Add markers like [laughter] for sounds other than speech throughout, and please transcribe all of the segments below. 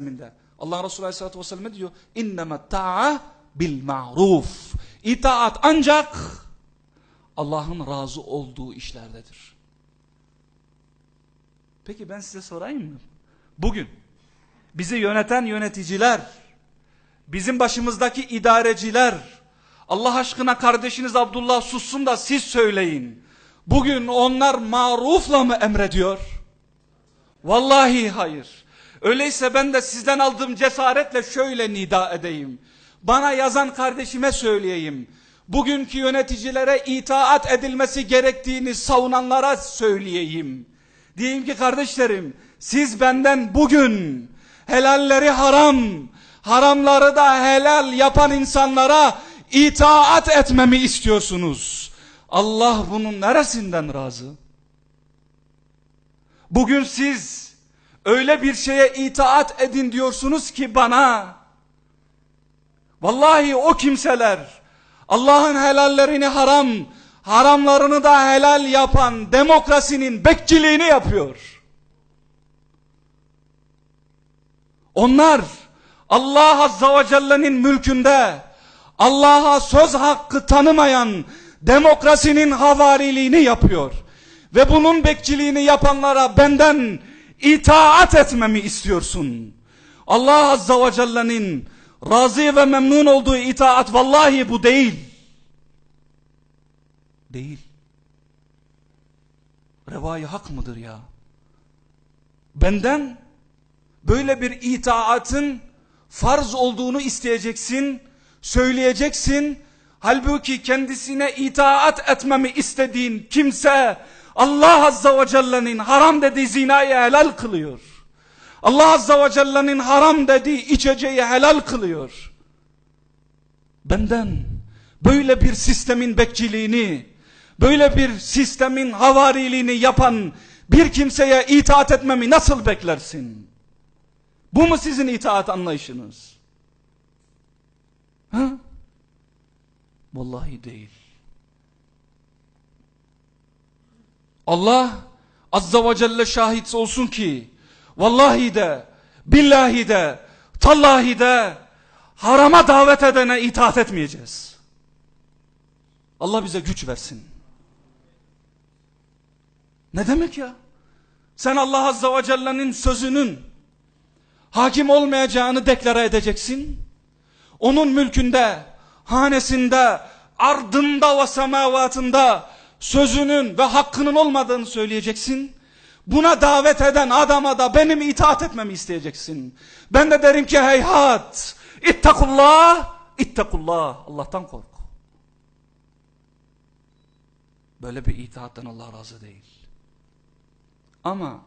Minde. Allah Resulü Aleyhisselatü Vesselam diyor? İnneme ta'a bil ma'ruf. İtaat ancak Allah'ın razı olduğu işlerdedir. Peki ben size sorayım mı? Bugün bizi yöneten yöneticiler, bizim başımızdaki idareciler, Allah aşkına kardeşiniz Abdullah sussun da siz söyleyin. Bugün onlar marufla mı emrediyor? Vallahi hayır. Öyleyse ben de sizden aldığım cesaretle şöyle nida edeyim. Bana yazan kardeşime söyleyeyim. Bugünkü yöneticilere itaat edilmesi gerektiğini savunanlara söyleyeyim. Diyeyim ki kardeşlerim siz benden bugün helalleri haram, haramları da helal yapan insanlara itaat etmemi istiyorsunuz. Allah bunun neresinden razı? Bugün siz öyle bir şeye itaat edin diyorsunuz ki bana vallahi o kimseler Allah'ın helallerini haram haramlarını da helal yapan demokrasinin bekçiliğini yapıyor. Onlar Allah Azza ve Celle'nin mülkünde Allah'a söz hakkı tanımayan demokrasinin havariliğini yapıyor. Ve bunun bekçiliğini yapanlara benden itaat etmemi istiyorsun. Allah Azza ve Celle'nin razı ve memnun olduğu itaat vallahi bu değil. Değil. Revai hak mıdır ya? Benden böyle bir itaatın farz olduğunu isteyeceksin, söyleyeceksin. Halbuki kendisine itaat etmemi istediğin kimse Allah Azza ve Celle'nin haram dediği zinayı helal kılıyor. Allah Azza ve Celle'nin haram dediği içeceği helal kılıyor. Benden böyle bir sistemin bekçiliğini, böyle bir sistemin havariliğini yapan bir kimseye itaat etmemi nasıl beklersin? Bu mu sizin itaat anlayışınız? Ha? Vallahi değil. Allah Azza ve Celle şahit olsun ki vallahi de billahi de tallahi de harama davet edene itaat etmeyeceğiz. Allah bize güç versin. Ne demek ya? Sen Allah Azza ve Celle'nin sözünün hakim olmayacağını deklare edeceksin. Onun mülkünde, hanesinde, ardında ve semavatında sözünün ve hakkının olmadığını söyleyeceksin. Buna davet eden adama da benim itaat etmemi isteyeceksin. Ben de derim ki heyhat, ittakullah, ittakullah. Allah'tan kork. Böyle bir itaattan Allah razı değil. Ama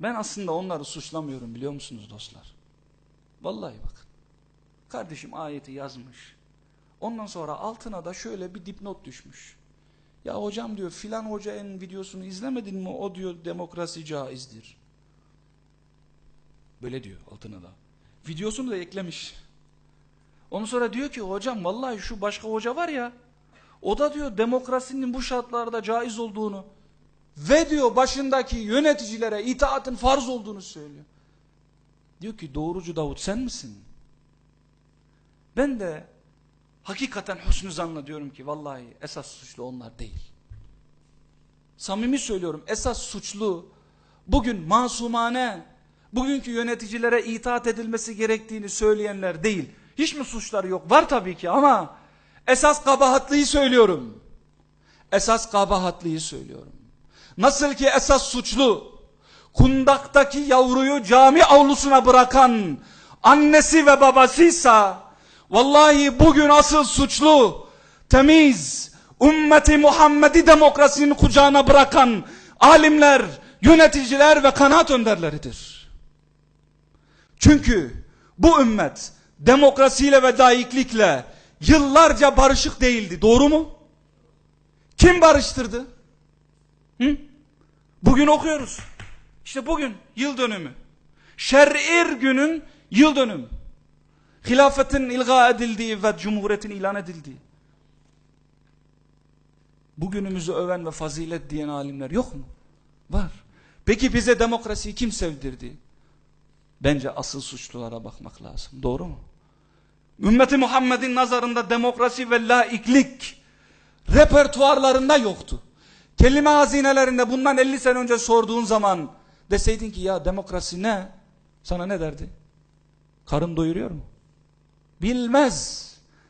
ben aslında onları suçlamıyorum biliyor musunuz dostlar? Vallahi bakın. Kardeşim ayeti yazmış. Ondan sonra altına da şöyle bir dipnot düşmüş. Ya hocam diyor filan hocanın videosunu izlemedin mi? O diyor demokrasi caizdir. Böyle diyor altına da. Videosunu da eklemiş. Ondan sonra diyor ki hocam vallahi şu başka hoca var ya o da diyor demokrasinin bu şartlarda caiz olduğunu ve diyor başındaki yöneticilere itaatın farz olduğunu söylüyor. Diyor ki doğrucu Davut sen misin? Ben de hakikaten husnü zanla diyorum ki vallahi esas suçlu onlar değil. Samimi söylüyorum esas suçlu bugün masumane bugünkü yöneticilere itaat edilmesi gerektiğini söyleyenler değil. Hiç mi suçları yok? Var tabii ki ama esas kabahatlıyı söylüyorum. Esas kabahatlıyı söylüyorum. Nasıl ki esas suçlu kundaktaki yavruyu cami avlusuna bırakan annesi ve babasıysa vallahi bugün asıl suçlu temiz ümmeti Muhammed'i demokrasinin kucağına bırakan alimler, yöneticiler ve kanaat önderleridir. Çünkü bu ümmet demokrasiyle ve laiklikle yıllarca barışık değildi. Doğru mu? Kim barıştırdı? Hı? Bugün okuyoruz. İşte bugün yıl dönümü. Şer'ir günün yıl dönümü. Hilafetin ilga edildiği ve cumhuriyetin ilan edildiği. Bugünümüzü öven ve fazilet diyen alimler yok mu? Var. Peki bize demokrasiyi kim sevdirdi? Bence asıl suçlulara bakmak lazım. Doğru mu? Ümmeti Muhammed'in nazarında demokrasi ve laiklik repertuarlarında yoktu. Kelime hazinelerinde bundan 50 sene önce sorduğun zaman deseydin ki ya demokrasi ne? Sana ne derdi? Karın doyuruyor mu? Bilmez.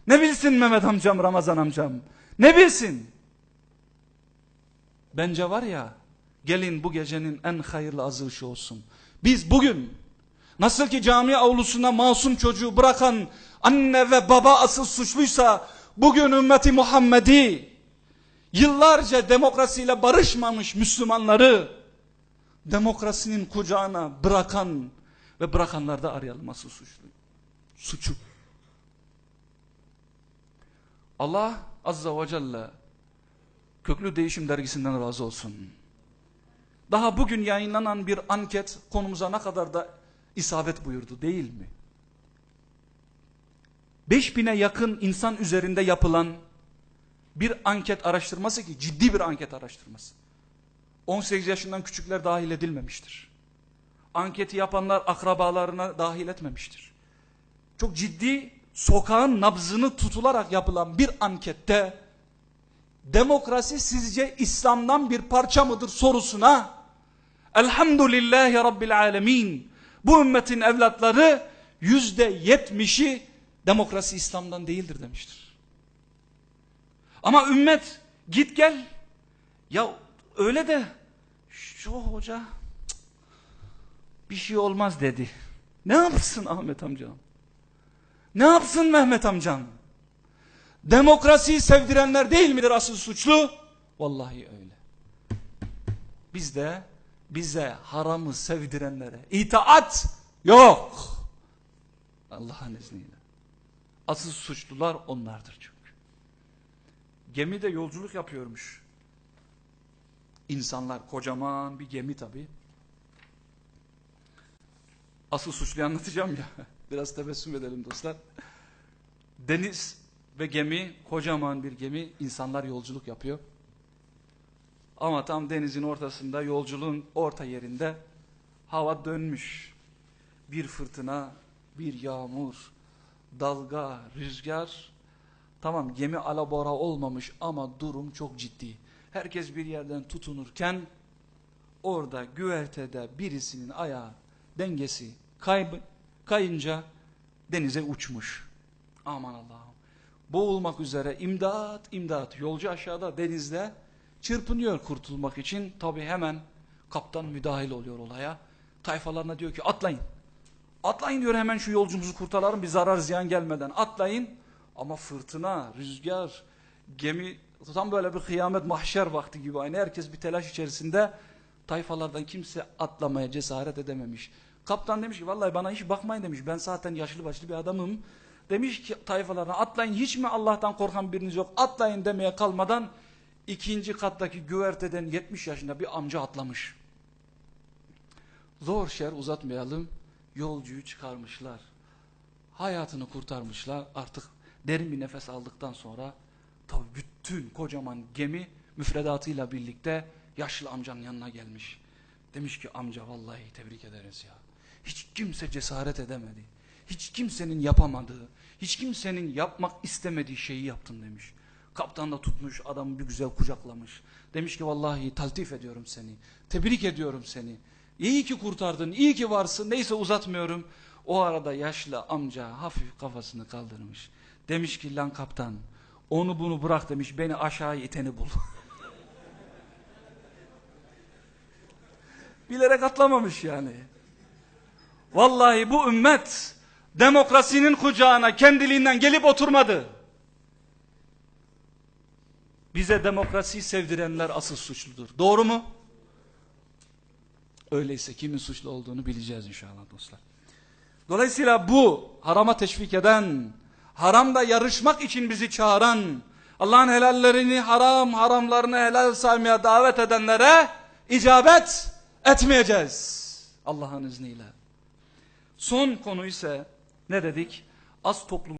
Ne bilsin Mehmet amcam, Ramazan amcam? Ne bilsin? Bence var ya, gelin bu gecenin en hayırlı azışı olsun. Biz bugün, nasıl ki cami avlusuna masum çocuğu bırakan anne ve baba asıl suçluysa, bugün ümmeti Muhammed'i, yıllarca demokrasiyle barışmamış Müslümanları, demokrasinin kucağına bırakan ve bırakanlar da arayalım asıl suçlu. Suçu. Allah Azza ve Celle Köklü Değişim Dergisi'nden razı olsun. Daha bugün yayınlanan bir anket konumuza ne kadar da isabet buyurdu değil mi? 5000'e yakın insan üzerinde yapılan bir anket araştırması ki ciddi bir anket araştırması. 18 yaşından küçükler dahil edilmemiştir. Anketi yapanlar akrabalarına dahil etmemiştir. Çok ciddi sokağın nabzını tutularak yapılan bir ankette demokrasi sizce İslam'dan bir parça mıdır sorusuna Elhamdülillahi Rabbil Alemin bu ümmetin evlatları yüzde yetmişi demokrasi İslam'dan değildir demiştir. Ama ümmet git gel ya öyle de şu hoca cık, bir şey olmaz dedi. Ne yapsın Ahmet amcam? Ne yapsın Mehmet amcam? Demokrasiyi sevdirenler değil midir asıl suçlu? Vallahi öyle. Biz de bize haramı sevdirenlere itaat yok. Allah'ın izniyle. Asıl suçlular onlardır çünkü. Gemide yolculuk yapıyormuş. İnsanlar kocaman bir gemi tabi. Asıl suçluyu anlatacağım ya. Biraz tebessüm edelim dostlar. Deniz ve gemi, kocaman bir gemi, insanlar yolculuk yapıyor. Ama tam denizin ortasında, yolculuğun orta yerinde hava dönmüş. Bir fırtına, bir yağmur, dalga, rüzgar. Tamam gemi alabora olmamış ama durum çok ciddi. Herkes bir yerden tutunurken orada güvertede birisinin ayağı dengesi kayb kayınca denize uçmuş. Aman Allah'ım. Boğulmak üzere imdat imdat yolcu aşağıda denizde çırpınıyor kurtulmak için. Tabi hemen kaptan müdahil oluyor olaya. Tayfalarına diyor ki atlayın. Atlayın diyor hemen şu yolcumuzu kurtaralım bir zarar ziyan gelmeden. Atlayın ama fırtına, rüzgar, gemi tam böyle bir kıyamet mahşer vakti gibi aynı. Herkes bir telaş içerisinde tayfalardan kimse atlamaya cesaret edememiş. Kaptan demiş ki vallahi bana hiç bakmayın demiş. Ben zaten yaşlı başlı bir adamım. Demiş ki tayfalarına atlayın hiç mi Allah'tan korkan biriniz yok atlayın demeye kalmadan ikinci kattaki güverteden 70 yaşında bir amca atlamış. Zor şer uzatmayalım yolcuyu çıkarmışlar. Hayatını kurtarmışlar artık derin bir nefes aldıktan sonra tabi bütün kocaman gemi müfredatıyla birlikte yaşlı amcanın yanına gelmiş. Demiş ki amca vallahi tebrik ederiz ya. Hiç kimse cesaret edemedi. Hiç kimsenin yapamadığı, hiç kimsenin yapmak istemediği şeyi yaptın demiş. Kaptan da tutmuş adamı bir güzel kucaklamış. Demiş ki vallahi taltif ediyorum seni. Tebrik ediyorum seni. İyi ki kurtardın, iyi ki varsın. Neyse uzatmıyorum. O arada yaşlı amca hafif kafasını kaldırmış. Demiş ki lan kaptan onu bunu bırak demiş beni aşağı iteni bul. [laughs] Bilerek atlamamış yani. Vallahi bu ümmet demokrasinin kucağına kendiliğinden gelip oturmadı. Bize demokrasiyi sevdirenler asıl suçludur. Doğru mu? Öyleyse kimin suçlu olduğunu bileceğiz inşallah dostlar. Dolayısıyla bu harama teşvik eden, haramda yarışmak için bizi çağıran, Allah'ın helallerini haram, haramlarını helal saymaya davet edenlere icabet etmeyeceğiz. Allah'ın izniyle. Son konu ise ne dedik? Az toplum